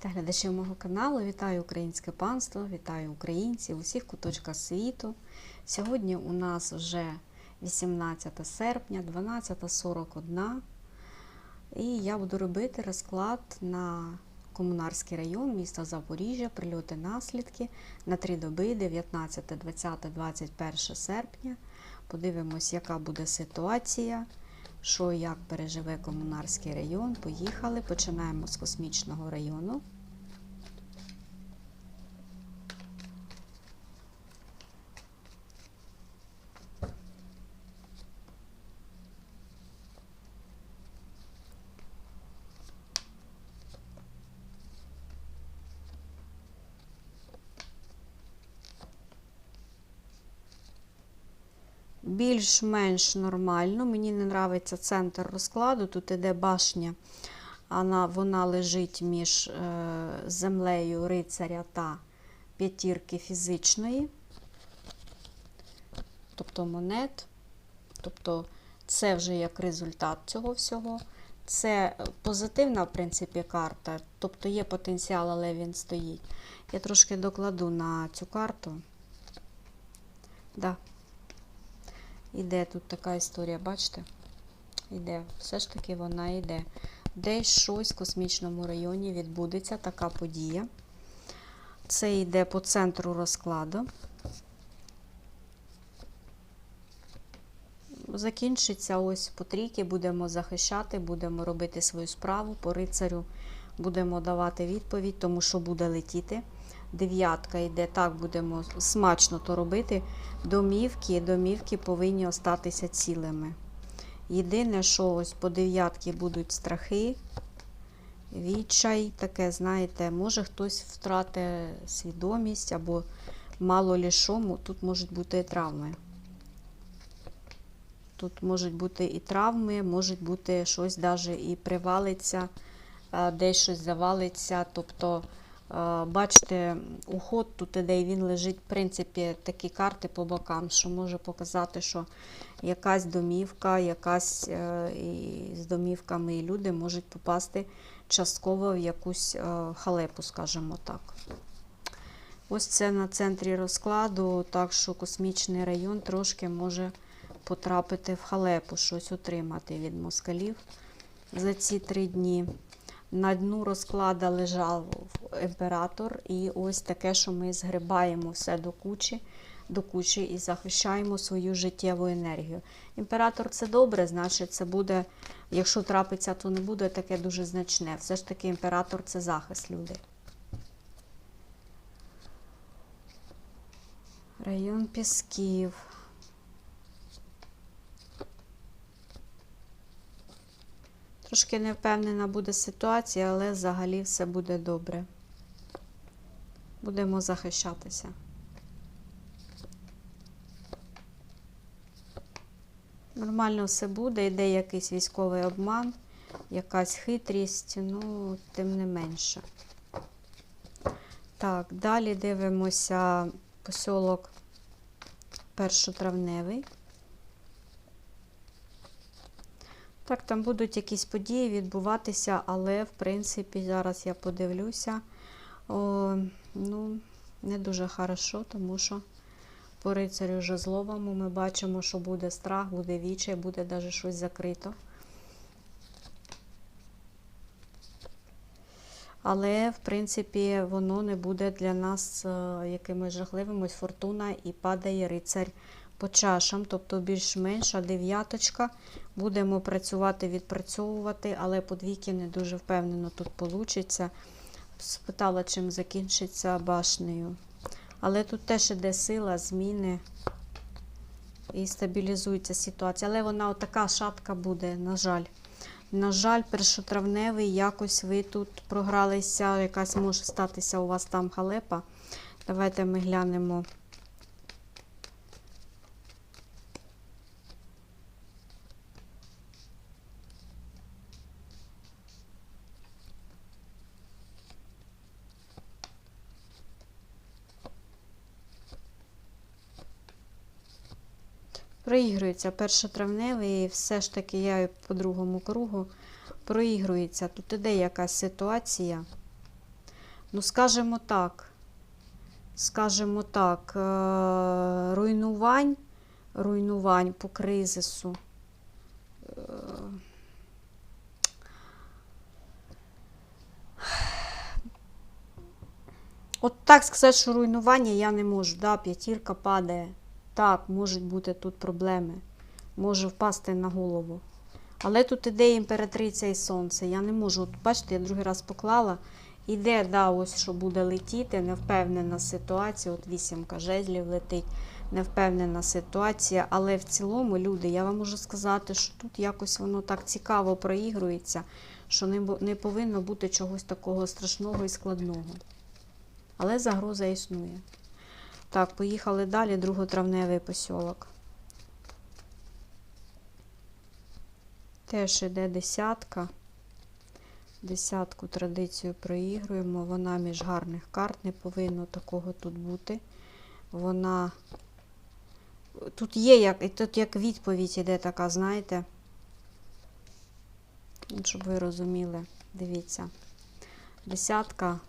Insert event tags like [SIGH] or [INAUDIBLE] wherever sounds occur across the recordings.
Вітаю глядачів мого каналу, вітаю українське панство, вітаю українців у всіх куточках світу. Сьогодні у нас вже 18 серпня, 12.41. І я буду робити розклад на Комунарський район міста Запоріжжя, прильоти наслідки на три доби 19, 20, 21 серпня. Подивимось, яка буде ситуація, що і як переживе Комунарський район. Поїхали. Починаємо з космічного району. Більш-менш нормально. Мені не подобається центр розкладу. Тут іде башня, вона, вона лежить між е, землею рицаря та п'ятірки фізичної, тобто монет. Тобто це вже як результат цього всього. Це позитивна, в принципі, карта, тобто є потенціал, але він стоїть. Я трошки докладу на цю карту. Да. Іде тут така історія, бачите? Іде, все ж таки вона йде. Десь щось в космічному районі відбудеться така подія. Це йде по центру розкладу. Закінчиться ось по трійки, будемо захищати, будемо робити свою справу по рицарю, будемо давати відповідь, тому що буде летіти. Дев'ятка йде, так будемо смачно то робити. Домівки, домівки повинні остатися цілими. Єдине, що ось по дев'ятки будуть страхи, відчай, таке, знаєте, може хтось втратить свідомість або мало лі що, тут можуть бути і травми. Тут можуть бути і травми, можуть бути щось навіть і привалиться, десь щось завалиться. Тобто, бачите, уход тут іде, і він лежить, в принципі, такі карти по бокам, що може показати, що якась домівка, якась е, і з домівками і люди можуть попасти частково в якусь е, халепу, скажімо так. Ось це на центрі розкладу, так що космічний район трошки може потрапити в халепу, щось отримати від москалів за ці три дні. На дну розклада лежав імператор, і ось таке, що ми згрибаємо все до кучі, до кучі і захищаємо свою життєву енергію. Імператор це добре, значить, це буде, якщо трапиться, то не буде таке дуже значне. Все ж таки, імператор це захист люди. Район Пісків. Трошки не впевнена буде ситуація, але взагалі все буде добре. Будемо захищатися. Нормально все буде, йде якийсь військовий обман, якась хитрість, ну, тим не менше. Так, далі дивимося посілок першотравневий. Так, там будуть якісь події відбуватися, але, в принципі, зараз я подивлюся, о, ну, не дуже хорошо, тому що по рицарю жезловому ми бачимо, що буде страх, буде віче, буде навіть щось закрито. Але, в принципі, воно не буде для нас е, якимось жахливим. Ось фортуна і падає рицарь по чашам, тобто більш-менша дев'яточка. Будемо працювати, відпрацьовувати, але подвійки не дуже впевнено тут вийде. Спитала, чим закінчиться башнею. Але тут теж іде сила, зміни і стабілізується ситуація. Але вона отака шапка буде, на жаль. На жаль, першотравневий, якось ви тут програлися, якась може статися у вас там халепа. Давайте ми глянемо. Проігрується першотравневий, і все ж таки я по другому кругу проігрується. Тут іде якась ситуація. Ну, скажімо так. Скажімо так, е, руйнувань, руйнувань по кризису. Е, От так сказати, що руйнування я не можу. Да, п'ятірка падає. Так, можуть бути тут проблеми. Може впасти на голову. Але тут іде імператриця і сонце. Я не можу. От, бачите, я другий раз поклала. Іде, да, ось що буде летіти, невпевнена ситуація. От вісімка жезлів летить, невпевнена ситуація. Але в цілому, люди, я вам можу сказати, що тут якось воно так цікаво проігрується, що не, не повинно бути чогось такого страшного і складного. Але загроза існує. Так, поїхали далі. Друготравневий посілок. Теж іде десятка. Десятку традицію проігруємо. Вона між гарних карт, не повинно такого тут бути. Вона. Тут є як, тут як відповідь іде така, знаєте. Щоб ви розуміли, дивіться. Десятка,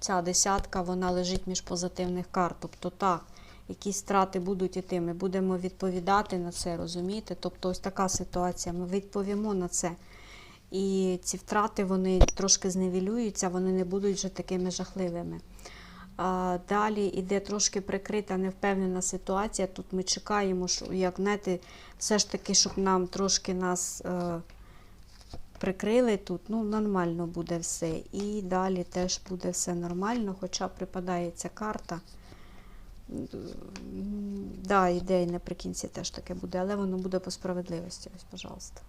ця десятка, вона лежить між позитивних карт. Тобто так, якісь страти будуть іти. Ми будемо відповідати на це, розумієте? Тобто ось така ситуація. Ми відповімо на це. І ці втрати вони трошки зневілюються, вони не будуть вже такими жахливими. А, далі йде трошки прикрита невпевнена ситуація. Тут ми чекаємо, що як знаєте, все ж таки, щоб нам трошки нас е, прикрили тут, ну нормально буде все. І далі теж буде все нормально, хоча припадає ця карта. Да, ідея наприкінці теж таке буде, але воно буде по справедливості. Ось, пожалуйста.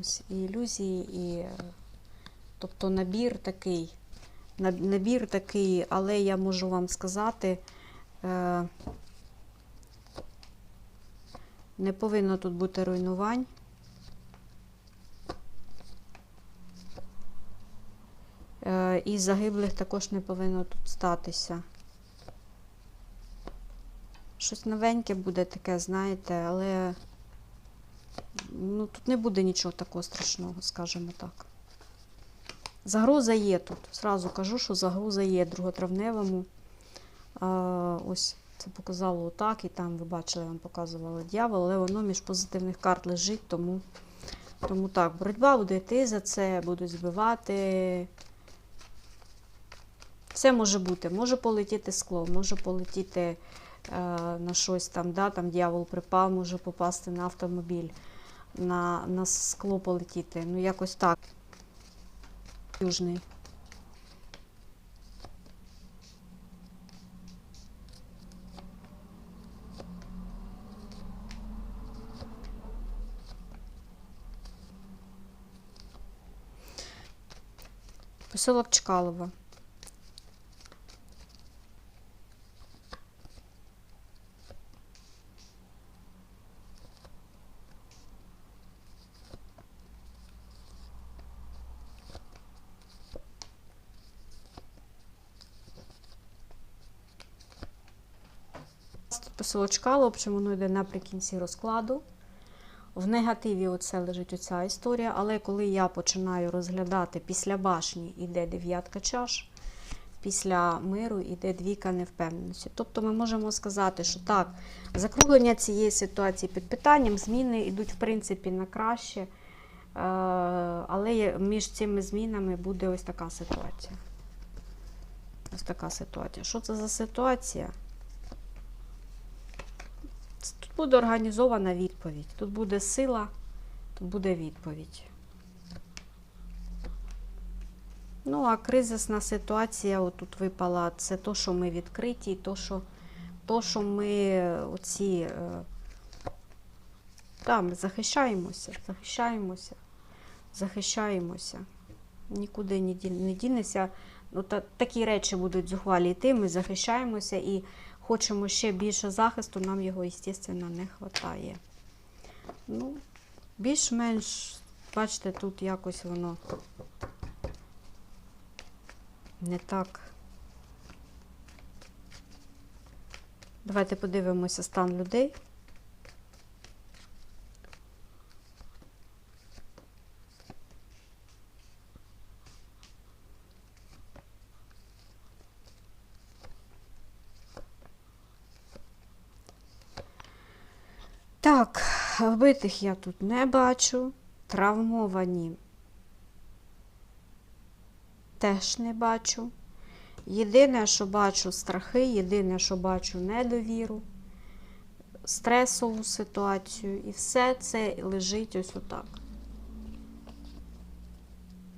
Ось і ілюзії, і тобто набір такий, набір такий, але я можу вам сказати, е, не повинно тут бути руйнувань. Е, І загиблих також не повинно тут статися. Щось новеньке буде таке, знаєте, але ну, тут не буде нічого такого страшного, скажімо так. Загроза є тут. Зразу кажу, що загроза є друготравневому. А, ось це показало отак, і там, ви бачили, я вам показувала дьявол, але воно між позитивних карт лежить, тому, тому так, боротьба буде йти за це, будуть збивати. Все може бути. Може полетіти скло, може полетіти е, на щось там, да, там дьявол припав, може попасти на автомобіль, на, на скло полетіти. Ну, якось так. Южний. Поселок Чкалово. Тут поселок воно йде наприкінці розкладу. В негативі оце лежить оця історія, але коли я починаю розглядати після башні йде дев'ятка чаш, після миру йде двійка невпевненості. Тобто ми можемо сказати, що так, закруглення цієї ситуації під питанням, зміни йдуть в принципі на краще, е, але між цими змінами буде ось така ситуація. Ось така ситуація. Що це за ситуація? Буде організована відповідь. Тут буде сила, тут буде відповідь. Ну, а кризисна ситуація отут випала. Це то, що ми відкриті, то, що, то, що ми оці. Е, та, ми захищаємося, захищаємося, захищаємося. Нікуди не дінеся. Ну, та, такі речі будуть зухвалі йти, ми захищаємося і хочемо ще більше захисту, нам його, звісно, не вистачає. Ну, більш-менш, бачите, тут якось воно не так. Давайте подивимося стан людей. Так, вбитих я тут не бачу. Травмовані теж не бачу. Єдине, що бачу страхи, єдине, що бачу недовіру, стресову ситуацію, і все це лежить ось отак.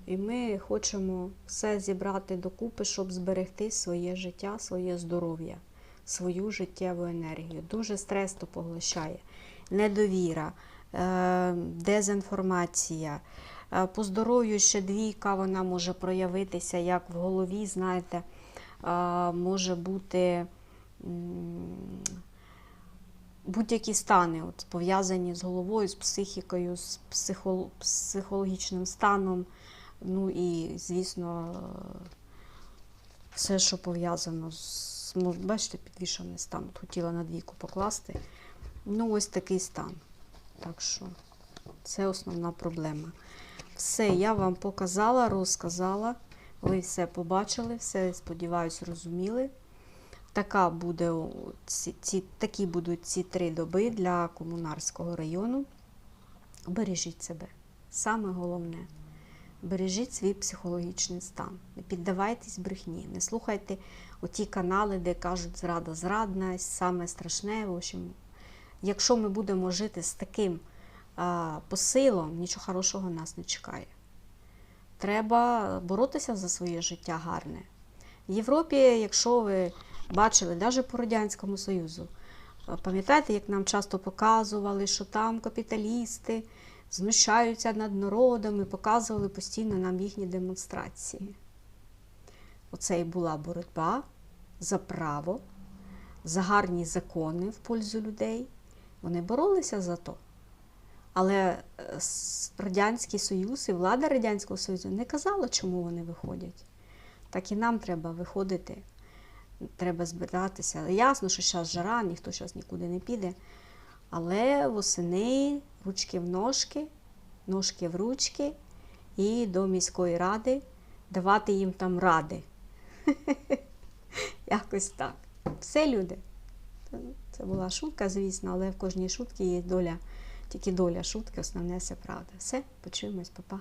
І ми хочемо все зібрати докупи, щоб зберегти своє життя, своє здоров'я, свою життєву енергію. Дуже стрес то поглощає. Недовіра, е, дезінформація. Е, По здоров'ю ще двійка, вона може проявитися як в голові, знаєте, е, може бути будь-які стани, от, пов'язані з головою, з психікою, з психол- психологічним станом. Ну і, звісно, все, що пов'язано з. Бачите, підвішений стан. От хотіла на двійку покласти. Ну, ось такий стан. Так що це основна проблема. Все, я вам показала, розказала. Ви все побачили, все, сподіваюсь, розуміли. Така буде, ці, ці, такі будуть ці три доби для комунарського району. Бережіть себе. Саме головне. Бережіть свій психологічний стан. Не піддавайтесь брехні, не слухайте оті канали, де кажуть зрада, зрадність, саме страшне. В общем, якщо ми будемо жити з таким посилом, нічого хорошого нас не чекає. Треба боротися за своє життя гарне. В Європі, якщо ви бачили, навіть по Радянському Союзу, пам'ятаєте, як нам часто показували, що там капіталісти знущаються над народом і показували постійно нам їхні демонстрації. Оце і була боротьба за право, за гарні закони в пользу людей. Вони боролися за то. Але е, Радянський Союз і влада Радянського Союзу не казала, чому вони виходять. Так і нам треба виходити, треба збиратися. Ясно, що зараз жара, ніхто зараз нікуди не піде. Але восени, ручки в ножки, ножки в ручки і до міської ради давати їм там ради. [LAUGHS] Якось так. Все, люди. Це була шутка, звісно, але в кожній шутці є доля, тільки доля шутки, основне все правда. Все, почуємось, па-па.